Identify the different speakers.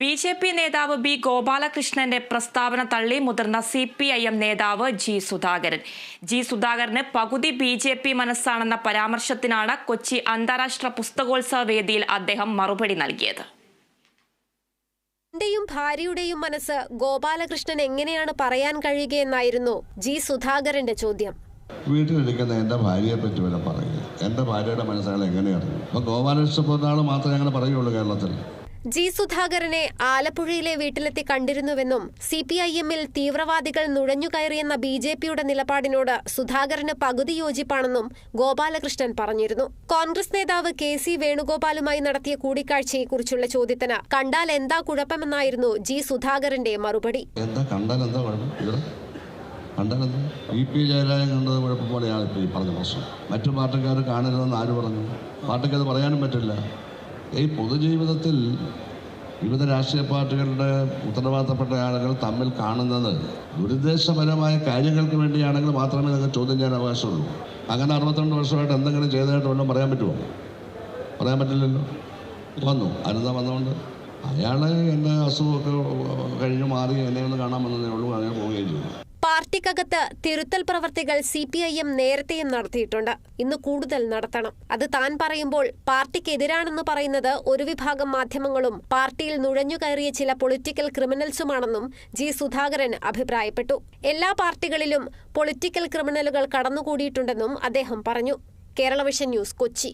Speaker 1: B J P നേതാവ് B ഗോപാലകൃഷ്ണന്റെ പ്രസ്താവന തള്ളി മുതിർന്ന സി പി ഐ എം നേതാവ് ജി സുധാകരൻ. ജി സുധാകരന് പകുതി ബി ജെ പി മനസ്സാണെന്ന പരാമർശത്തിനാണ് കൊച്ചി അന്താരാഷ്ട്ര പുസ്തകോത്സവ വേദിയിൽ അദ്ദേഹം മറുപടി നൽകിയത്.
Speaker 2: തന്റെയും ഭാര്യയുടെയും മനസ്സ് ഗോപാലകൃഷ്ണൻ എങ്ങനെയാണ് പറയാൻ കഴിയുകയെന്നായിരുന്നു ജി സുധാകരന്റെ ചോദ്യം.
Speaker 3: വീട്ടിലിരിക്കുന്ന എന്റെ ഭാര്യയെ പറ്റി വരെ പറയുക. എന്റെ ഭാര്യയുടെ മനസ്സുകൾ എങ്ങനെയാണ്? അപ്പോൾ ഗോപാലകൃഷ്ണ ആൾ മാത്രമേ അങ്ങനെ പറയുള്ളൂ കേരളത്തിൽ.
Speaker 2: ജി സുധാകരനെ ആലപ്പുഴയിലെ വീട്ടിലെത്തി കണ്ടിരുന്നുവെന്നും സി പി ഐ എമ്മിൽ തീവ്രവാദികൾ നുഴഞ്ഞുകയറിയെന്ന ബി ജെ പിയുടെ നിലപാടിനോട് സുധാകരന് പകുതി യോജിപ്പാണെന്നും ഗോപാലകൃഷ്ണൻ പറഞ്ഞിരുന്നു. കോൺഗ്രസ് നേതാവ് കെ സി വേണുഗോപാലുമായി നടത്തിയ കൂടിക്കാഴ്ചയെക്കുറിച്ചുള്ള ചോദ്യത്തിന് കണ്ടാൽ എന്താ കുഴപ്പമെന്നായിരുന്നു ജി സുധാകരന്റെ മറുപടി.
Speaker 3: പറഞ്ഞ മറ്റു പാർട്ടിക്കാർ കാണരുതെന്ന് ആര് പറഞ്ഞു? പാർട്ടിക്ക് അത് പറയാനും പറ്റില്ല. ഈ പൊതുജീവിതത്തിൽ വിവിധ രാഷ്ട്രീയ പാർട്ടികളുടെ ഉത്തരവാദിത്തപ്പെട്ട ആളുകൾ തമ്മിൽ കാണുന്നത് ദുരുദ്ദേശപരമായ കാര്യങ്ങൾക്ക് വേണ്ടിയാണെങ്കിൽ മാത്രമേ നിങ്ങൾക്ക് ചോദ്യം ചെയ്യാൻ അവകാശമുള്ളൂ. അങ്ങനെ അറുപത്തിരണ്ട് വർഷമായിട്ട് എന്തെങ്കിലും ചെയ്തതായിട്ട് വല്ലതും പറയാൻ പറ്റുമോ? പറയാൻ പറ്റില്ലല്ലോ. വന്നു. അരുത വന്നുകൊണ്ട് അയാൾ എന്റെ അസുഖമൊക്കെ കഴിഞ്ഞ് മാറി എന്നെ ഒന്ന് കാണാൻ വന്നതേ ഉള്ളൂ അങ്ങനെ പോവുകയും ചെയ്തു.
Speaker 2: പാർട്ടിക്കകത്ത് തിരുത്തൽ പ്രവർത്തികൾ സി പി ഐ എം നേരത്തെയും നടത്തിയിട്ടുണ്ട്. ഇന്ന് കൂടുതൽ നടത്തണം. അത് താൻ പറയുമ്പോൾ പാർട്ടിക്കെതിരാണെന്ന് പറയുന്നത് ഒരു വിഭാഗം മാധ്യമങ്ങളും പാർട്ടിയിൽ നുഴഞ്ഞുകയറിയ ചില പൊളിറ്റിക്കൽ ക്രിമിനൽസുമാണെന്നും ജി സുധാകരൻ അഭിപ്രായപ്പെട്ടു. എല്ലാ പാർട്ടികളിലും പൊളിറ്റിക്കൽ ക്രിമിനലുകൾ കടന്നുകൂടിയിട്ടുണ്ടെന്നും അദ്ദേഹം പറഞ്ഞു. Kerala vision news Kochi.